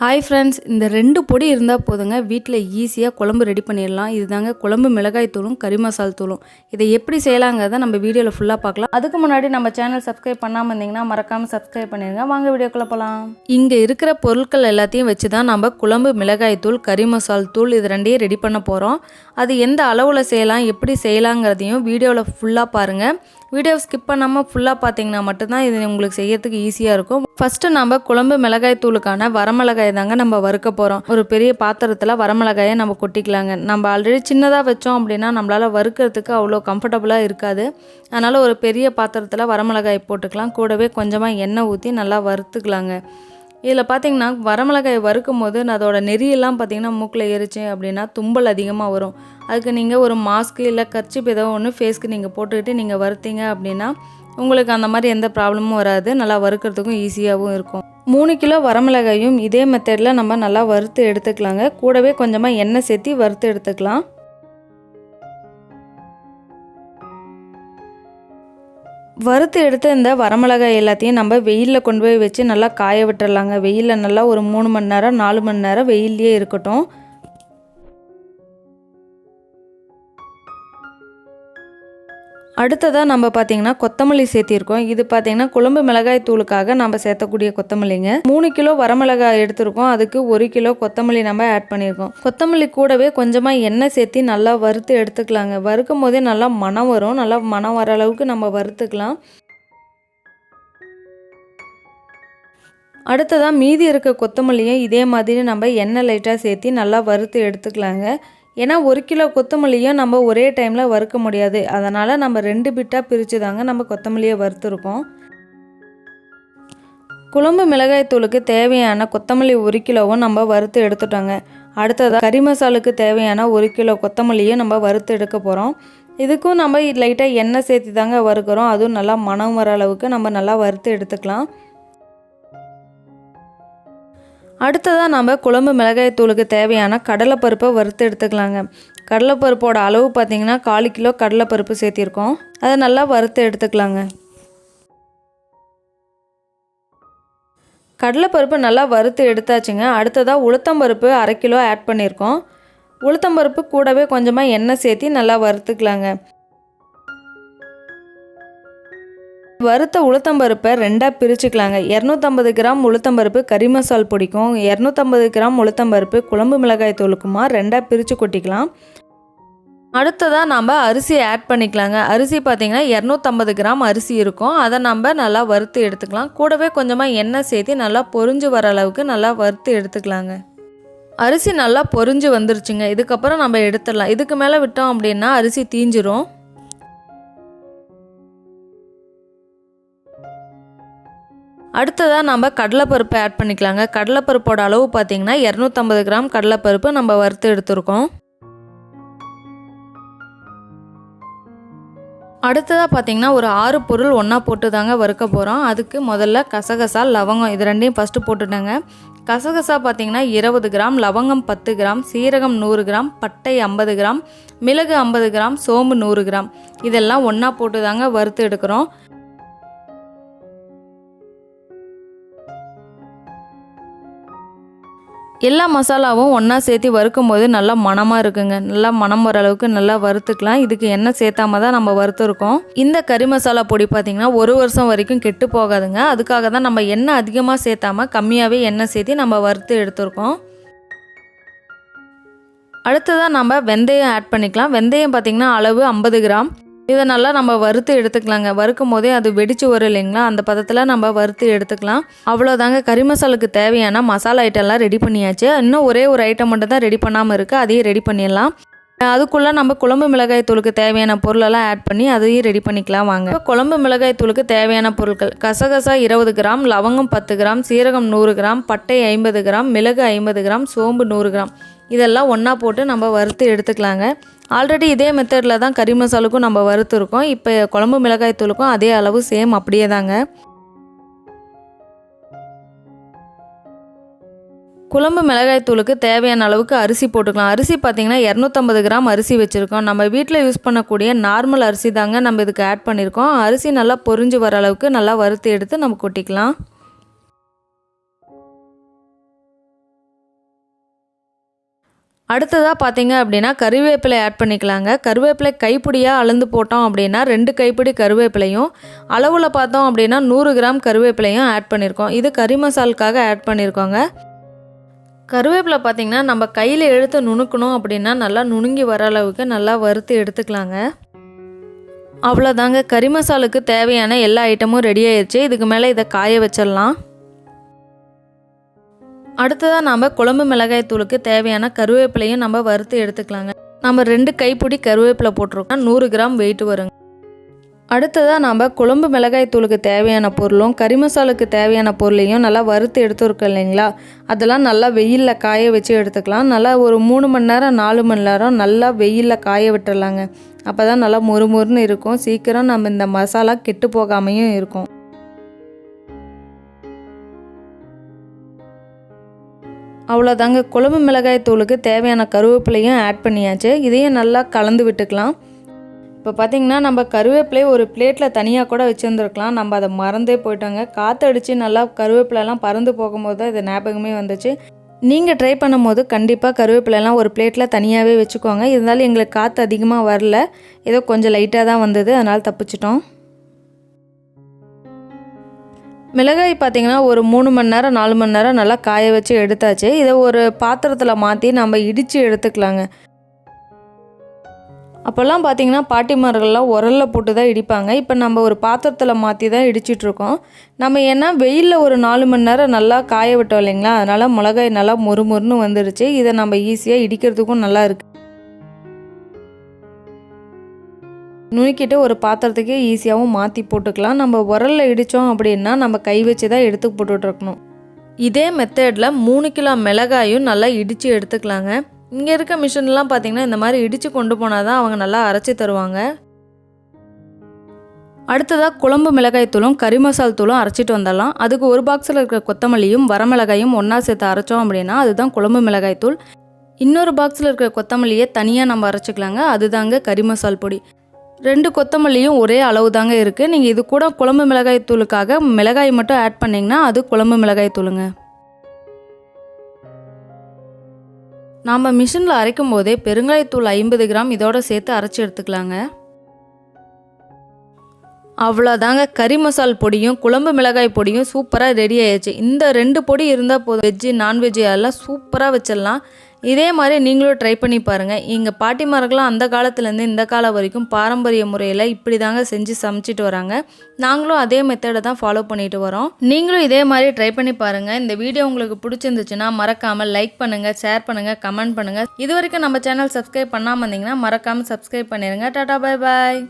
Hi friends இந்த ரெண்டு பொடி இருந்தால் போதுங்க. வீட்டில் ஈஸியாக குழம்பு ரெடி பண்ணிடலாம். இதுதாங்க குழம்பு மிளகாய் தூளும் கறி மசால் தூளும். இதை எப்படி செய்யலாங்கிறத நம்ம வீடியோவில் ஃபுல்லாக பார்க்கலாம். அதுக்கு முன்னாடி நம்ம சேனல் சப்ஸ்கிரைப் பண்ணாமல் இருந்தீங்கன்னா மறக்காமல் சப்ஸ்கிரைப் பண்ணிடுங்க வாங்க வீடியோக்குள்ளே போகலாம் இங்கே இருக்கிற பொருட்கள் எல்லாத்தையும் வச்சு தான் நம்ம குழம்பு மிளகாய் தூள் கறி மசால் தூள் இது ரெண்டையும் ரெடி பண்ண போகிறோம் அது எந்த அளவில் செய்யலாம் எப்படி செய்யலாங்கிறதையும் வீடியோவில் ஃபுல்லாக பாருங்கள் வீடியோ ஸ்கிப் பண்ணாமல் ஃபுல்லாக பார்த்தீங்கன்னா மட்டும்தான் இது உங்களுக்கு செய்யறதுக்கு ஈஸியாக இருக்கும். ஃபஸ்ட்டு நம்ம குழம்பு மிளகாய் தூளுக்கான வரமிளகாய் தாங்க நம்ம வறுக்க போகிறோம் ஒரு பெரிய பாத்திரத்தில் வரமிளகாயை நம்ம கொட்டிக்கலாங்க. நம்ம ஆல்ரெடி சின்னதாக வச்சோம் அப்படின்னா நம்மளால் வறுக்கிறதுக்கு அவ்வளோ கம்ஃபர்டபுளாக இருக்காது. அதனால் ஒரு பெரிய பாத்திரத்தில் வரமிளகாய் போட்டுக்கலாம். கூடவே கொஞ்சமாக எண்ணெய் ஊற்றி நல்லா வறுத்துக்கலாங்க. இதில் பார்த்தீங்கன்னா வரமிளகாய் வறுக்கும் போது அதோட நெறியெல்லாம் பார்த்தீங்கன்னா மூக்கில் ஏறிச்சு அப்படின்னா தும்பல் அதிகமாக வரும். அதுக்கு நீங்கள் ஒரு மாஸ்க்கு இல்லை கர்ச்சிப் ஏதோ ஒன்று ஃபேஸ்க்கு நீங்கள் போட்டுக்கிட்டு நீங்கள் வறுத்தீங்க அப்படின்னா உங்களுக்கு அந்த மாதிரி எந்த ப்ராப்ளமும் வராது. நல்லா வறுக்கிறதுக்கும் ஈஸியாகவும் இருக்கும். மூணு கிலோ வரமிளகாயும் இதே மெத்தடில் நம்ம நல்லா வறுத்து எடுத்துக்கலாங்க. கூடவே கொஞ்சமாக எண்ணெய் சேர்த்து வறுத்து எடுத்துக்கலாம். வறுத்து எடுத்த இந்த வரமிளகாய் எல்லாத்தையும் நம்ம வெயிலில் கொண்டு போய் வச்சு நல்லா காய விட்டுறலாங்க. வெயிலில் நல்லா ஒரு மூணு மணி நேரம் நாலு மணி நேரம் வெயில்லையே இருக்கட்டும். அடுத்ததாக நம்ம பார்த்தீங்கன்னா கொத்தமல்லி சேர்த்திருக்கோம். இது பார்த்தீங்கன்னா குழம்பு மிளகாய் தூளுக்காக நம்ம சேர்த்தக்கூடிய கொத்தமல்லிங்க. மூணு கிலோ வரமிளகாய் எடுத்திருக்கோம். அதுக்கு ஒரு கிலோ கொத்தமல்லி நம்ம ஆட் பண்ணியிருக்கோம் கொத்தமல்லி கூடவே கொஞ்சமாக எண்ணெய் சேர்த்தி நல்லா வறுத்து எடுத்துக்கலாங்க. வறுக்கும் போதே நல்லா மனம் வரும். நல்லா மனம் வர அளவுக்கு நம்ம வறுத்துக்கலாம். அடுத்ததாக மீதி இருக்க கொத்தமல்லியும் இதே மாதிரி நம்ம எண்ணெய் லைட்டாக சேர்த்தி நல்லா வறுத்து எடுத்துக்கலாங்க. ஏன்னா ஒரு கிலோ கொத்தமல்லியும் நம்ம ஒரே டைமில் வறுக்க முடியாது. அதனால் நம்ம ரெண்டு பிட்டாக பிரித்து தாங்க நம்ம கொத்தமல்லியை வறுத்துருக்கோம். குழம்பு மிளகாய் தூளுக்கு தேவையான கொத்தமல்லி ஒரு கிலோவும் நம்ம வறுத்து எடுத்துட்டோங்க. அடுத்ததாக கறி மசாலுக்கு தேவையான ஒரு கிலோ கொத்தமல்லியும் நம்ம வறுத்து எடுக்க போகிறோம் இதுக்கும் நம்ம லைட்டாக எண்ணெய் சேர்த்து தாங்க வறுக்கிறோம். அதுவும் நல்லா மனம் வர அளவுக்கு நம்ம நல்லா வறுத்து எடுத்துக்கலாம். அடுத்ததாக நம்ம குழம்பு மிளகாய் தூளுக்கு தேவையான கடலைப்பருப்பை வறுத்து எடுத்துக்கலாங்க. கடலைப்பருப்போட அளவு பார்த்திங்கன்னா காலு கிலோ கடலைப்பருப்பு சேர்த்திருக்கோம். அதை நல்லா வறுத்து எடுத்துக்கலாங்க. கடலைப்பருப்பு நல்லா வறுத்து எடுத்தாச்சுங்க. அடுத்ததாக உளுத்தம்பருப்பு அரை கிலோ ஆட் பண்ணியிருக்கோம் உளுத்தம்பருப்பு கூடவே கொஞ்சமாக எண்ணெய் சேர்த்தி நல்லா வறுத்துக்கலாங்க. வறுத்த உளுத்தம்பருப்பை ரெண்டாக பிரிச்சுக்கலாங்க. இரநூத்தம்பது கிராம் உளுத்தம்பருப்பு கறி மசால் பிடிக்கும் இரநூத்தம்பது கிராம் உளுத்தம்பருப்பு குழம்பு மிளகாய் தூளுக்குமா ரெண்டாக பிரித்து கொட்டிக்கலாம். அடுத்ததாக நம்ம அரிசியை ஆட் பண்ணிக்கலாங்க. அரிசி பார்த்திங்கன்னா இரநூத்தம்பது கிராம் அரிசி இருக்கும். அதை நம்ம நல்லா வறுத்து எடுத்துக்கலாம். கூடவே கொஞ்சமாக எண்ணெய் சேர்த்து நல்லா பொரிஞ்சு வர அளவுக்கு நல்லா வறுத்து எடுத்துக்கலாங்க. அரிசி நல்லா பொரிஞ்சு வந்துருச்சுங்க. இதுக்கப்புறம் நம்ம எடுத்துடலாம். இதுக்கு மேலே விட்டோம் அப்படின்னா அரிசி தீஞ்சிரும். அடுத்ததாக நம்ம கடலைப்பருப்பு ஆட் பண்ணிக்கலாங்க. கடலைப்பருப்போட அளவு பார்த்திங்கன்னா இரநூத்தம்பது கிராம் கடலைப்பருப்பு நம்ம வறுத்து எடுத்துருக்கோம். அடுத்ததாக பார்த்தீங்கன்னா ஒரு ஆறு பொருள் ஒன்றா போட்டு தாங்க வறுக்க போகிறோம் அதுக்கு முதல்ல கசகசா லவங்கம் இது ரெண்டையும் ஃபஸ்ட்டு போட்டுட்டாங்க. கசகசா பார்த்தீங்கன்னா இருபது கிராம் லவங்கம் பத்து கிராம் சீரகம் நூறு கிராம் பட்டை ஐம்பது கிராம் மிளகு ஐம்பது கிராம் சோம்பு நூறு கிராம். இதெல்லாம் ஒன்றா போட்டு தாங்க வறுத்து எடுக்கிறோம். எல்லா மசாலாவும் ஒன்றா சேர்த்து வறுக்கும் போது நல்லா மணமாக இருக்குங்க. நல்லா மணம் வர அளவுக்கு நல்லா வறுத்துக்கலாம். இதுக்கு எண்ணெய் சேர்த்தாம தான் நம்ம வறுத்துருக்கோம். இந்த கறி மசாலா பொடி பார்த்திங்கன்னா ஒரு வருஷம் வரைக்கும் கெட்டு போகாதுங்க. அதுக்காக தான் நம்ம எண்ணெய் அதிகமாக சேர்த்தாம கம்மியாகவே எண்ணெய் சேர்த்து நம்ம வறுத்து எடுத்துருக்கோம். அடுத்ததாக நம்ம வெந்தயம் ஆட் பண்ணிக்கலாம். வெந்தயம் பார்த்திங்கன்னா அளவு ஐம்பது கிராம். இதை நல்லா நம்ம வறுத்து எடுத்துக்கலாங்க. வறுக்கும் போதே அது வெடிச்சு வரும் இல்லைங்களா? அந்த பதத்தில் நம்ம வறுத்து எடுத்துக்கலாம். அவ்வளோதாங்க கறி மசாலுக்கு தேவையான மசாலா ஐட்டம்லாம் ரெடி பண்ணியாச்சு. இன்னும் ஒரே ஒரு ஐட்டம் மட்டும் தான் ரெடி பண்ணாமல் இருக்குது அதையும் ரெடி பண்ணிடலாம். அதுக்குள்ளே நம்ம குழம்பு மிளகாய் தூளுக்கு தேவையான பொருளெல்லாம் ஆட் பண்ணி அதையும் ரெடி பண்ணிக்கலாம் வாங்க. இப்போ குழம்பு மிளகாய் தூளுக்கு தேவையான பொருட்கள். கசகசா இருபது கிராம் லவங்கம் பத்து கிராம் சீரகம் நூறு கிராம் பட்டை ஐம்பது கிராம் மிளகு ஐம்பது கிராம் சோம்பு நூறு கிராம். இதெல்லாம் ஒன்றா போட்டு நம்ம வறுத்து எடுத்துக்கலாங்க. ஆல்ரெடி இதே மெத்தடில் தான் கறி மசாலுக்கும் நம்ம வறுத்துருக்கோம் இப்போ குழம்பு மிளகாய் தூளுக்கும் அதே அளவு சேம் அப்படியே தாங்க. குழம்பு மிளகாய் தூளுக்கு தேவையான அளவுக்கு அரிசி போட்டுக்கலாம். அரிசி பார்த்திங்கன்னா இரநூத்தம்பது கிராம் அரிசி வச்சுருக்கோம். நம்ம வீட்டில் யூஸ் பண்ணக்கூடிய நார்மல் அரிசி தாங்க நம்ம இதுக்கு ஆட் பண்ணியிருக்கோம் அரிசி நல்லா பொரிஞ்சு வர அளவுக்கு நல்லா வறுத்து எடுத்து நம்ம கொட்டிக்கலாம். அடுத்ததாக பார்த்தீங்க அப்படின்னா கருவேப்பிலை ஆட் பண்ணிக்கலாங்க. கருவேப்பிலை கைப்பிடியாக அளந்து போட்டோம் அப்படின்னா ரெண்டு கைப்பிடி கருவேப்பிலையும் அளவில் பார்த்தோம் அப்படின்னா நூறு கிராம் கருவேப்பிலையும் ஆட் பண்ணியிருக்கோம் இது கறி மசாலுக்காக ஆட் பண்ணியிருக்கோங்க கருவேப்பிலை பார்த்திங்கன்னா நம்ம கையில் எடுத்து நுணுக்கணும் அப்படின்னா நல்லா நுணுங்கி வர அளவுக்கு நல்லா வறுத்து எடுத்துக்கலாங்க. அவ்வளோதாங்க கறி மசாலுக்கு தேவையான எல்லா ஐட்டமும் ரெடி ஆயிடுச்சு இதுக்கு மேலே இதை காய வச்சிடலாம். அடுத்ததாக நாம் குழம்பு மிளகாய் தூளுக்கு தேவையான கருவேப்பிலையும் நம்ம வறுத்து எடுத்துக்கலாங்க. நம்ம ரெண்டு கைப்பிடி கருவேப்பிலை போட்டிருக்கோம். நூறு கிராம் வெயிட் வருங்க. அடுத்ததாக நாம் குழம்பு மிளகாய் தூளுக்கு தேவையான பொருளும் கறி மசாலுக்கு தேவையான பொருளையும் நல்லா வறுத்து எடுத்துருக்கோம் இல்லைங்களா? அதெல்லாம் நல்லா வெயிலில் காய வச்சு எடுத்துக்கலாம். நல்லா ஒரு மூணு மணி நேரம் நாலு மணி நேரம் நல்லா வெயிலில் காய விட்டுடலாங்க அப்போ தான் நல்லா மொறுமொறுன்னு இருக்கும். சீக்கிரம் நம்ம இந்த மசாலா கெட்டு போகாமையும் இருக்கும். அவ்வளோதாங்க குழம்பு மிளகாய் தூளுக்கு தேவையான கருவேப்பிலையும் ஆட் பண்ணியாச்சு. இதையும் நல்லா கலந்து விட்டுக்கலாம். இப்போ பார்த்தீங்கன்னா நம்ம கருவேப்பிலையை ஒரு பிளேட்டில் தனியாக கூட வச்சுருந்துருக்கலாம். நம்ம அதை மறந்தே போயிட்டோங்க. காற்றடிச்சு நல்லா கருவேப்பிலெலாம் பறந்து போகும்போது தான் இது ஞாபகமே வந்துச்சு. நீங்கள் ட்ரை பண்ணும்போது கண்டிப்பாக கருவேப்பிலெலாம் ஒரு பிளேட்டில் தனியாகவே வச்சுக்கோங்க. இருந்தாலும் எங்களுக்கு காற்று அதிகமாக வரல. ஏதோ கொஞ்சம் லைட்டாக தான் வந்தது. அதனால் தப்பிச்சிட்டோம். மிளகாய் பார்த்திங்கன்னா ஒரு மூணு மணி நேரம் நாலு மணி நேரம் நல்லா காய வச்சு எடுத்தாச்சு. இதை ஒரு பாத்திரத்தில் மாற்றி நம்ம இடித்து எடுத்துக்கலாங்க. அப்போல்லாம் பார்த்தீங்கன்னா பாட்டிமார்கள்லாம் உரலில் போட்டு தான் இடிப்பாங்க. இப்போ நம்ம ஒரு பாத்திரத்தில் மாற்றி தான் இடிச்சிட்ருக்கோம். நம்ம ஏன்னா வெயிலில் ஒரு நாலு மணி நேரம் நல்லா காய விட்டோம் இல்லைங்களா? அதனால் மிளகாய் நல்லா மொறுமொறுன்னு வந்துடுச்சு இதை நம்ம ஈஸியாக இடிக்கிறதுக்கும் நல்லா இருக்குது நுணுக்கிட்டு ஒரு பாத்திரத்துக்கு ஈஸியாகவும் மாற்றி போட்டுக்கலாம். நம்ம உரலில் இடித்தோம் அப்படின்னா நம்ம கை வச்சு தான் எடுத்து போட்டுட்ருக்கணும். இதே மெத்தடில் மூணு கிலோ மிளகாயும் நல்லா இடித்து எடுத்துக்கலாங்க. இங்கே இருக்க மிஷின்லாம் பார்த்திங்கன்னா இந்த மாதிரி இடித்து கொண்டு போனால் தான் அவங்க நல்லா அரைச்சி தருவாங்க. அடுத்ததாக குழம்பு மிளகாய் தூளும் கறி மசால் தூளும் அரைச்சிட்டு வந்துடலாம். அதுக்கு ஒரு பாக்ஸில் இருக்கிற கொத்தமல்லியும் வரமிளகாயும் ஒன்றா சேர்த்து அரைச்சோம் அப்படின்னா அதுதான் குழம்பு மிளகாய் தூள். இன்னொரு பாக்ஸில் இருக்கிற கொத்தமல்லியை தனியாக நம்ம அரைச்சிக்கலாங்க. அதுதாங்க கறி மசால் பொடி. ரெண்டு கொத்தமல்லியும் ஒரே அளவு தாங்க இருக்குது நீங்கள் இது கூட குழம்பு மிளகாய் தூளுக்காக மிளகாய் மட்டும் ஆட் பண்ணிங்கன்னா அது குழம்பு மிளகாய் தூளுங்க. நாம் மிஷினில் அரைக்கும் போதே பெருங்காயத்தூள் ஐம்பது கிராம் இதோட சேர்த்து அரைச்சி எடுத்துக்கலாங்க. அவ்வளோதாங்க கறி மசால் பொடியும் குழம்பு மிளகாய் பொடியும் சூப்பராக ரெடி ஆயிடுச்சு. இந்த ரெண்டு பொடி இருந்தால் போதும். வெஜ்ஜு நான்வெஜ்ஜு எல்லாம் சூப்பராக வச்சிடலாம். இதே மாதிரி நீங்களும் ட்ரை பண்ணி பாருங்கள் எங்கள் பாட்டிமார்கள்லாம் அந்த காலத்துலேருந்து இந்த காலம் வரைக்கும் பாரம்பரிய முறையில் இப்படி தாங்க செஞ்சு சமைச்சிட்டு வராங்க. நாங்களும் அதே மெத்தடை தான் ஃபாலோ பண்ணிட்டு வரோம். நீங்களும் இதே மாதிரி ட்ரை பண்ணி பாருங்கள் இந்த வீடியோ உங்களுக்கு பிடிச்சிருந்துச்சுன்னா மறக்காமல் லைக் பண்ணுங்கள் ஷேர் பண்ணுங்கள் கமெண்ட் பண்ணுங்கள் இது வரைக்கும் நம்ம சேனல் சப்ஸ்கிரைப் பண்ணாமல் இருந்தீங்கன்னா மறக்காமல் சப்ஸ்கிரைப் பண்ணிடுங்க டாடா பை பாய்